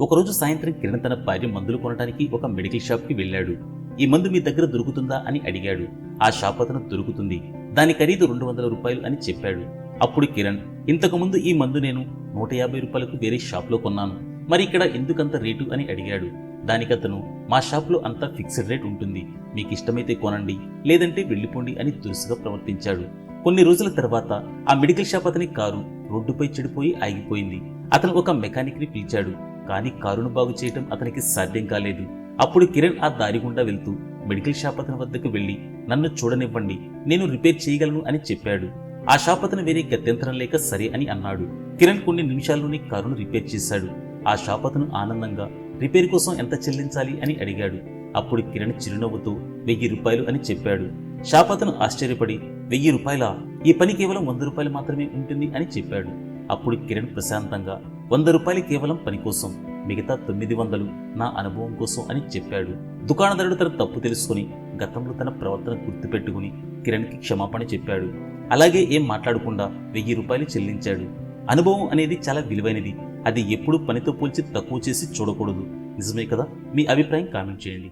ఒకరోజు సాయంత్రం కిరణ్ తన భార్య మందులు కొనడానికి ఒక మెడికల్ షాప్కి వెళ్ళాడు. ఈ మందు మీ దగ్గర దొరుకుతుందా అని అడిగాడు. ఆ షాప్ అతను దొరుకుతుంది. దాని ఖరీదు రెండు వందల రూపాయలు అని చెప్పాడు. అప్పుడు కిరణ్ ఇంతకుముందు ఈ మందు నేను నూట యాభై రూపాయలకు వేరే షాప్లో కొన్నాను. మరి ఇక్కడ ఎందుకంత రేటు అని అడిగాడు. దానికతను మా షాప్లో అంతా ఫిక్స్డ్ రేట్ ఉంటుంది. మీకు ఇష్టమైతే కొనండి లేదంటే వెళ్ళిపోండి అని దురుసుగా ప్రవర్తించాడు. కొన్ని రోజుల తర్వాత ఆ మెడికల్ షాప్ అతని కారు రోడ్డుపై చెడిపోయి ఆగిపోయింది. అతను ఒక మెకానిక్ని పిలిచాడు. కానీ కారును బాగు చేయటం అతనికి సాధ్యం కాలేదు. అప్పుడు కిరణ్ ఆ దారి గుండా వెళ్తూ మెడికల్ షాప్ అతని వద్దకు వెళ్ళి నన్ను చూడనివ్వండి నేను రిపేర్ చేయగలను అని చెప్పాడు. ఆ షాప్ అతను వేరే గత్యంతరం లేక సరే అని అన్నాడు. కిరణ్ కొన్ని నిమిషాల్లోనే కారును రిపేర్ చేశాడు. ఆ షాప్ అతను ఆనందంగా రిపేర్ కోసం ఎంత చెల్లించాలి? అని అడిగాడు. అప్పుడు కిరణ్ చిరునవ్వుతూ వెయ్యి రూపాయలు అని చెప్పాడు. షాప్ అతను ఆశ్చర్యపడి వెయ్యి రూపాయల? ఈ పని కేవలం వంద రూపాయలు మాత్రమే ఉంటుంది అని చెప్పాడు. అప్పుడు కిరణ్ ప్రశాంతంగా వంద రూపాయలు కేవలం పని కోసం మిగతా తొమ్మిది వందలు నా అనుభవం కోసం అని చెప్పాడు. దుకాణదారుడు తన తప్పు తెలుసుకుని గతంలో తన ప్రవర్తన గుర్తుపెట్టుకుని కిరణ్కి క్షమాపణ చెప్పాడు. అలాగే ఏం మాట్లాడకుండా వెయ్యి రూపాయలు చెల్లించాడు. అనుభవం అనేది చాలా విలువైనది. అది ఎప్పుడూ పనితో పోల్చి తక్కువ చేసి చూడకూడదు. నిజమే కదా? మీ అభిప్రాయం కామెంట్ చేయండి.